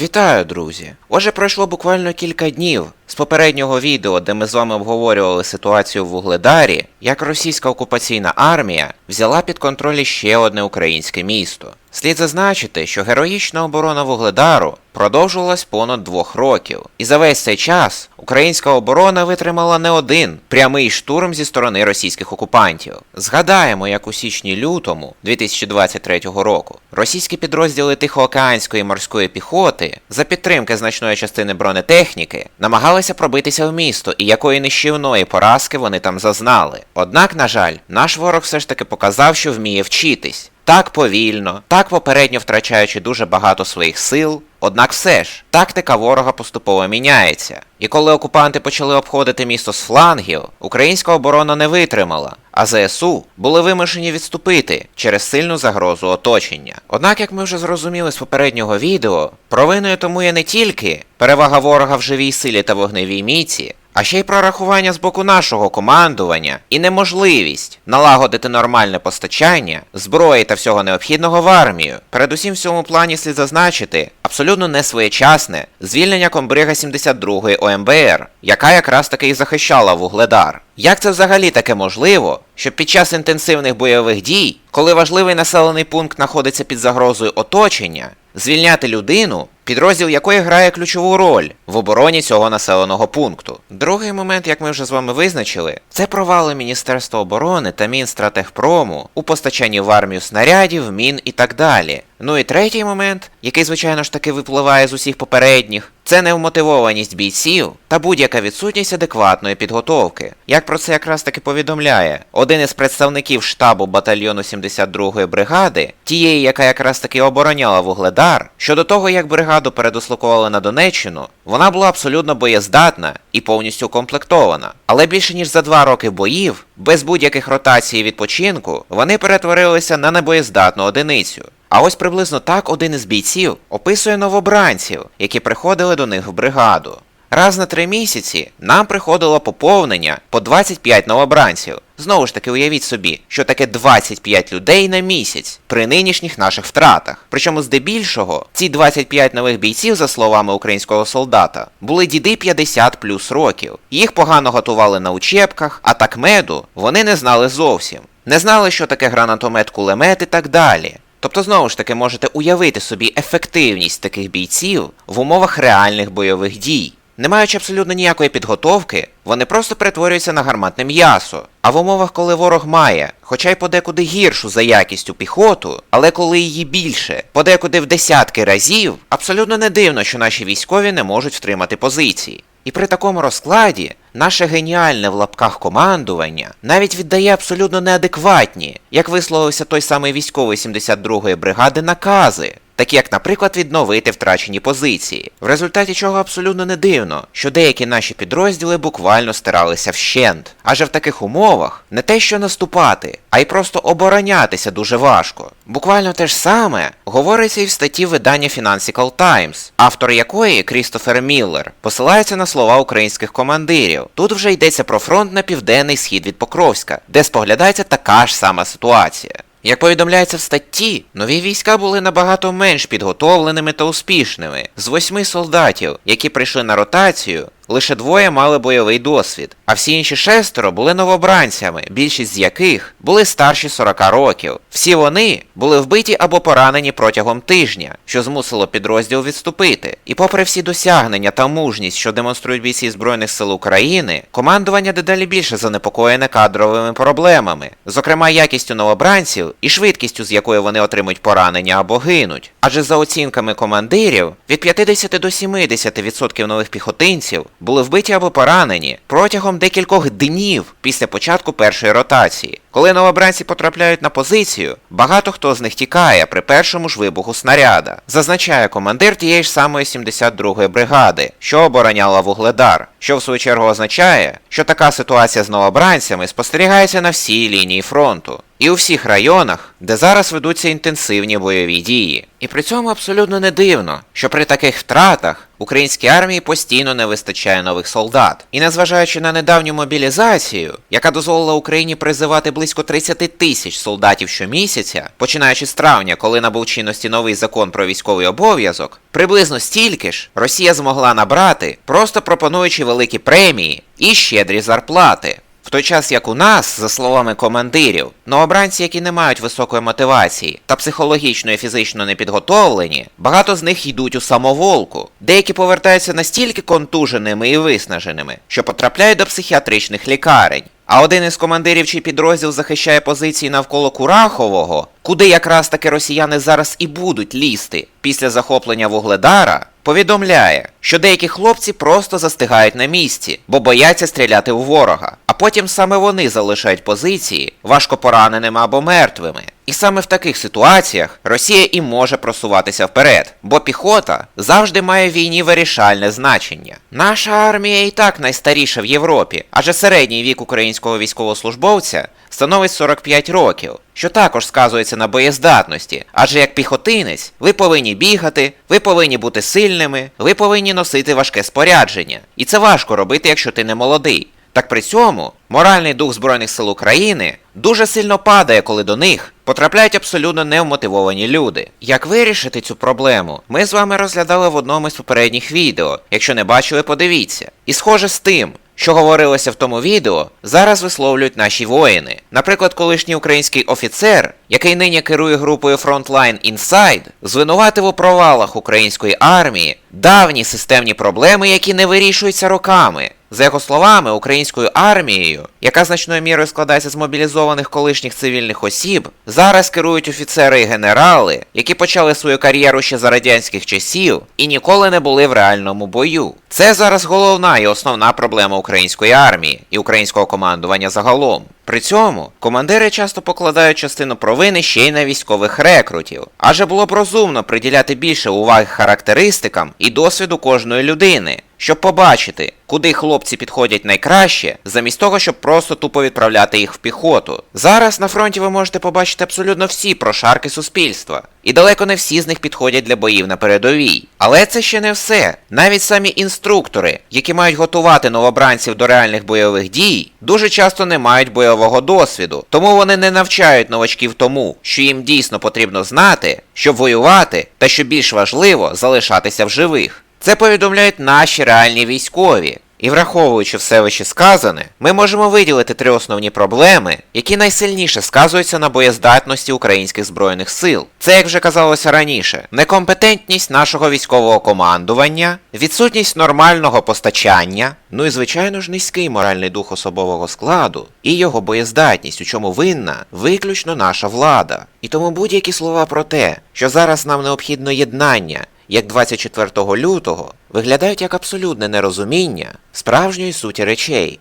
Вітаю, друзі! Отже, пройшло буквально кілька днів з попереднього відео, де ми з вами обговорювали ситуацію в Вугледарі, як російська окупаційна армія взяла під контроль ще одне українське місто. Слід зазначити, що героїчна оборона Вугледару продовжувалась понад двох років, і за весь цей час українська оборона витримала не один прямий штурм зі сторони російських окупантів. Згадаємо, як у січні-лютому 2023 року російські підрозділи Тихоокеанської морської піхоти за підтримки значної частини бронетехніки намагалися пробитися в місто, і якої нищівної поразки вони там зазнали. Однак, на жаль, наш ворог все ж таки показав, що вміє вчитись. Так повільно, так попередньо втрачаючи дуже багато своїх сил. Однак все ж, тактика ворога поступово міняється. І коли окупанти почали обходити місто з флангів, українська оборона не витримала, а ЗСУ були вимушені відступити через сильну загрозу оточення. Однак, як ми вже зрозуміли з попереднього відео, провиною тому є не тільки перевага ворога в живій силі та вогневій міці, а ще й прорахування з боку нашого командування і неможливість налагодити нормальне постачання, зброї та всього необхідного в армію. Передусім в цьому плані слід зазначити абсолютно несвоєчасне звільнення комбрига 72-ї ОМБР, яка якраз таки і захищала Вугледар. Як це взагалі таке можливо, щоб під час інтенсивних бойових дій, коли важливий населений пункт знаходиться під загрозою оточення, звільняти людину, підрозділ якої грає ключову роль в обороні цього населеного пункту. Другий момент, як ми вже з вами визначили, це провали Міністерства оборони та Мінстратегпрому у постачанні в армію снарядів, мін і так далі. Ну і третій момент, який, звичайно ж таки, випливає з усіх попередніх, це невмотивованість бійців та будь-яка відсутність адекватної підготовки. Як про це якраз таки повідомляє один із представників штабу батальйону 72-ї бригади, тієї, яка якраз таки обороняла Вугледар, щодо того, як бригаду передислокували на Донеччину, вона була абсолютно боєздатна і повністю укомплектована. Але більше ніж за два роки боїв, без будь-яких ротацій і відпочинку, вони перетворилися на небоєздатну одиницю. А ось приблизно так один із бійців описує новобранців, які приходили до них в бригаду. Раз на три місяці нам приходило поповнення по 25 новобранців. Знову ж таки, уявіть собі, що таке 25 людей на місяць при нинішніх наших втратах. Причому здебільшого ці 25 нових бійців, за словами українського солдата, були діди 50 плюс років. Їх погано готували на учебках, а так меду вони не знали зовсім. Не знали, що таке гранатомет, кулемет і так далі. Тобто, знову ж таки, можете уявити собі ефективність таких бійців в умовах реальних бойових дій. Не маючи абсолютно ніякої підготовки, вони просто перетворюються на гарматне м'ясо. А в умовах, коли ворог має, хоча й подекуди гіршу за якістю піхоту, але коли її більше, подекуди в десятки разів, абсолютно не дивно, що наші військові не можуть втримати позиції. І при такому розкладі наше геніальне в лапках командування навіть віддає абсолютно неадекватні, як висловився той самий військовий 72-ї бригади, накази. Такі як, наприклад, відновити втрачені позиції, в результаті чого абсолютно не дивно, що деякі наші підрозділи буквально стиралися вщент. Адже в таких умовах не те, що наступати, а й просто оборонятися дуже важко. Буквально те ж саме говориться і в статті видання Financial Times, автор якої Крістофер Міллер посилається на слова українських командирів. Тут вже йдеться про фронт на південний схід від Покровська, де споглядається така ж сама ситуація. Як повідомляється в статті, нові війська були набагато менш підготовленими та успішними. З восьми солдатів, які прийшли на ротацію, лише двоє мали бойовий досвід, а всі інші шестеро були новобранцями, більшість з яких були старші 40 років. Всі вони були вбиті або поранені протягом тижня, що змусило підрозділ відступити. І попри всі досягнення та мужність, що демонструють бійці Збройних сил України, командування дедалі більше занепокоєне кадровими проблемами, зокрема якістю новобранців і швидкістю, з якою вони отримують поранення або гинуть. Адже за оцінками командирів, від 50 до 70% нових піхотинців були вбиті або поранені протягом декількох днів після початку першої ротації. Коли новобранці потрапляють на позицію, багато хто з них тікає при першому ж вибуху снаряда, зазначає командир тієї ж самої 72-ї бригади, що обороняла Вугледар, що в свою чергу означає, що така ситуація з новобранцями спостерігається на всій лінії фронту. І у всіх районах, де зараз ведуться інтенсивні бойові дії. І при цьому абсолютно не дивно, що при таких втратах українській армії постійно не вистачає нових солдат. І незважаючи на недавню мобілізацію, яка дозволила Україні призивати близько 30 тисяч солдатів щомісяця, починаючи з травня, коли набув чинності новий закон про військовий обов'язок, приблизно стільки ж Росія змогла набрати, просто пропонуючи великі премії і щедрі зарплати. В той час як у нас, за словами командирів, новобранці, які не мають високої мотивації та психологічно і фізично не підготовлені, багато з них йдуть у самоволку. Деякі повертаються настільки контуженими і виснаженими, що потрапляють до психіатричних лікарень. А один із командирів, чий підрозділ захищає позиції навколо Курахового, куди якраз таки росіяни зараз і будуть лізти після захоплення Вугледара, повідомляє, що деякі хлопці просто застигають на місці, бо бояться стріляти у ворога. А потім саме вони залишають позиції важко пораненими або мертвими. І саме в таких ситуаціях Росія і може просуватися вперед, бо піхота завжди має в війні вирішальне значення. Наша армія і так найстаріша в Європі, адже середній вік українського військовослужбовця становить 45 років, що також сказується на боєздатності. Адже як піхотинець, ви повинні бігати, ви повинні бути сильними, ви повинні носити важке спорядження. І це важко робити, якщо ти не молодий. Так при цьому моральний дух Збройних сил України дуже сильно падає, коли до них потрапляють абсолютно невмотивовані люди. Як вирішити цю проблему, ми з вами розглядали в одному із попередніх відео. Якщо не бачили, подивіться. І схоже з тим, що говорилося в тому відео, зараз висловлюють наші воїни. Наприклад, колишній український офіцер, який нині керує групою Frontline Inside, звинуватив у провалах української армії давні системні проблеми, які не вирішуються роками. За його словами, українською армією, яка значною мірою складається з мобілізованих колишніх цивільних осіб, зараз керують офіцери і генерали, які почали свою кар'єру ще за радянських часів і ніколи не були в реальному бою. Це зараз головна і основна проблема української армії і українського командування загалом. При цьому командири часто покладають частину провини ще й на військових рекрутів, адже було б розумно приділяти більше уваги характеристикам і досвіду кожної людини, щоб побачити, куди хлопці підходять найкраще, замість того, щоб просто тупо відправляти їх в піхоту. Зараз на фронті ви можете побачити абсолютно всі прошарки суспільства, і далеко не всі з них підходять для боїв на передовій. Але це ще не все. Навіть самі інструктори, які мають готувати новобранців до реальних бойових дій, дуже часто не мають бойового досвіду, тому вони не навчають новачків тому, що їм дійсно потрібно знати, щоб воювати, та що більш важливо залишатися в живих. Це повідомляють наші реальні військові. І враховуючи все вище сказане, ми можемо виділити три основні проблеми, які найсильніше сказуються на боєздатності українських збройних сил. Це, як вже казалося раніше, некомпетентність нашого військового командування, відсутність нормального постачання, ну і звичайно ж низький моральний дух особового складу і його боєздатність, у чому винна виключно наша влада. І тому будь-які слова про те, що зараз нам необхідно єднання як 24 лютого, виглядають як абсолютне нерозуміння справжньої суті речей.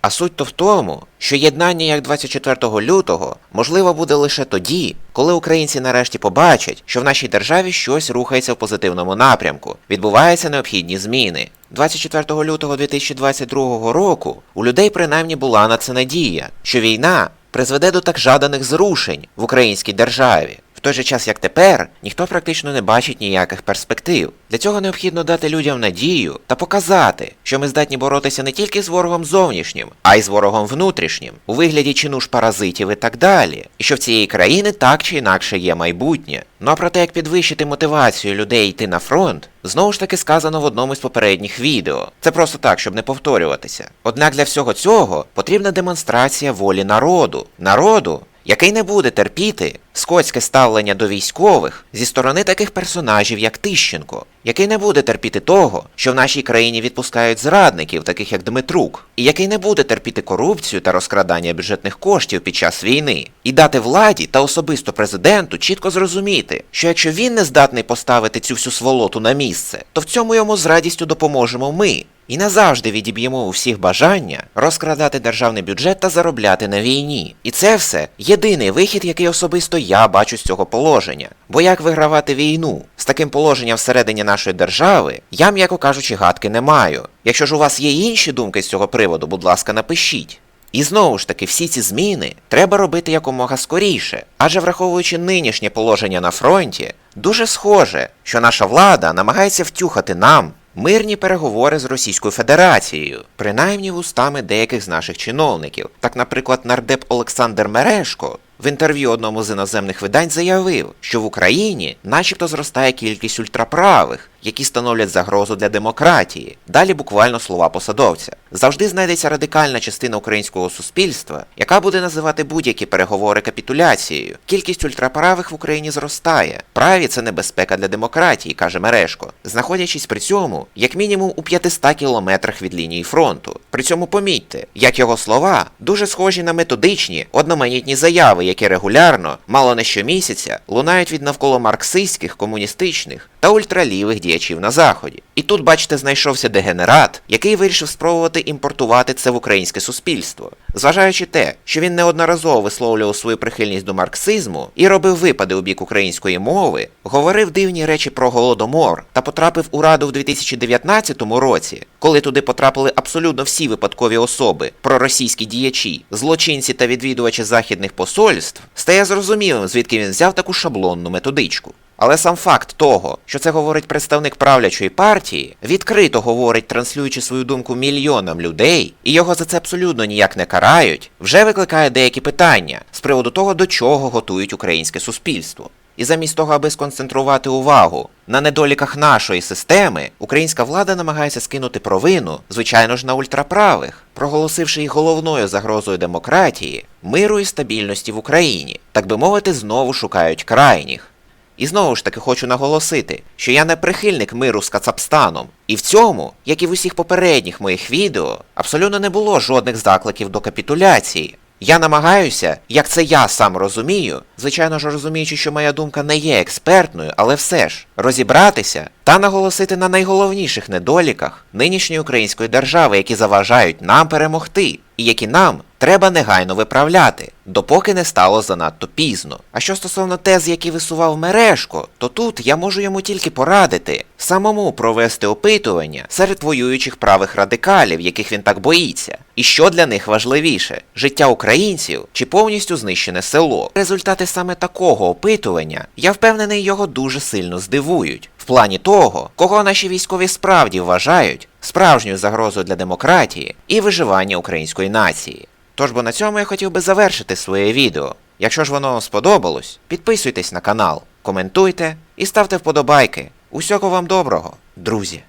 А суть то в тому, що єднання як 24 лютого можливо буде лише тоді, коли українці нарешті побачать, що в нашій державі щось рухається в позитивному напрямку, відбуваються необхідні зміни. 24 лютого 2022 року у людей принаймні була на це надія, що війна призведе до так жаданих зрушень в українській державі. Той же час, як тепер, ніхто практично не бачить ніяких перспектив. Для цього необхідно дати людям надію та показати, що ми здатні боротися не тільки з ворогом зовнішнім, а й з ворогом внутрішнім, у вигляді чинуш паразитів і так далі. І що в цієї країни так чи інакше є майбутнє. Ну а про те, як підвищити мотивацію людей йти на фронт, знову ж таки сказано в одному з попередніх відео. Це просто так, щоб не повторюватися. Однак для всього цього потрібна демонстрація волі народу. Народу, який не буде терпіти скотське ставлення до військових зі сторони таких персонажів, як Тищенко, який не буде терпіти того, що в нашій країні відпускають зрадників, таких як Дмитрук, і який не буде терпіти корупцію та розкрадання бюджетних коштів під час війни, і дати владі та особисто президенту чітко зрозуміти, що якщо він не здатний поставити цю всю сволоту на місце, то в цьому йому з радістю допоможемо ми. І назавжди відіб'ємо у всіх бажання розкрадати державний бюджет та заробляти на війні. І це все єдиний вихід, який особисто я бачу з цього положення. Бо як вигравати війну з таким положенням всередині нашої держави, я, м'яко кажучи, гадки не маю. Якщо ж у вас є інші думки з цього приводу, будь ласка, напишіть. І знову ж таки, всі ці зміни треба робити якомога скоріше, адже враховуючи нинішнє положення на фронті, дуже схоже, що наша влада намагається втюхати нам мирні переговори з Російською Федерацією, принаймні вустами деяких з наших чиновників. Так, наприклад, нардеп Олександр Мерешко в інтерв'ю одному з іноземних видань заявив, що в Україні начебто зростає кількість ультраправих, які становлять загрозу для демократії. Далі буквально слова посадовця. Завжди знайдеться радикальна частина українського суспільства, яка буде називати будь-які переговори капітуляцією. Кількість ультраправих в Україні зростає. Праві це небезпека для демократії, каже Мерешко, знаходячись при цьому як мінімум у 500 кілометрах від лінії фронту. При цьому помітьте, як його слова дуже схожі на методичні, одноманітні заяви, які регулярно, мало не щомісяця, лунають від навколо марксистських, комуністичних та ультралівих діячів на заході. І тут, бачите, знайшовся дегенерат, який вирішив спробувати імпортувати це в українське суспільство, зважаючи те, що він неодноразово висловлював свою прихильність до марксизму і робив випади у бік української мови, говорив дивні речі про голодомор та потрапив у раду в 2019 році, коли туди потрапили абсолютно всі випадкові особи, проросійські діячі, злочинці та відвідувачі західних посольств, стає зрозумілим, звідки він взяв таку шаблонну методичку. Але сам факт того, що це говорить представник правлячої партії, відкрито говорить, транслюючи свою думку мільйонам людей, і його за це абсолютно ніяк не карають, вже викликає деякі питання з приводу того, до чого готують українське суспільство. І замість того, аби сконцентрувати увагу на недоліках нашої системи, українська влада намагається скинути провину, звичайно ж, на ультраправих, проголосивши їх головною загрозою демократії, миру і стабільності в Україні, так би мовити, знову шукають крайніх. І знову ж таки хочу наголосити, що я не прихильник миру з Кацапстаном. І в цьому, як і в усіх попередніх моїх відео, абсолютно не було жодних закликів до капітуляції. Я намагаюся, як це я сам розумію, звичайно ж розуміючи, що моя думка не є експертною, але все ж розібратися та наголосити на найголовніших недоліках нинішньої української держави, які заважають нам перемогти, і які нам треба негайно виправляти, допоки не стало занадто пізно. А що стосовно тез, які висував мережко, то тут я можу йому тільки порадити самому провести опитування серед воюючих правих радикалів, яких він так боїться. І що для них важливіше життя українців чи повністю знищене село? Результати саме такого опитування, я впевнений, його дуже сильно здивують. В плані того, кого наші військові справді вважають справжньою загрозою для демократії і виживання української нації. Тож бо на цьому я хотів би завершити своє відео. Якщо ж воно сподобалось, підписуйтесь на канал, коментуйте і ставте вподобайки. Усього вам доброго, друзі!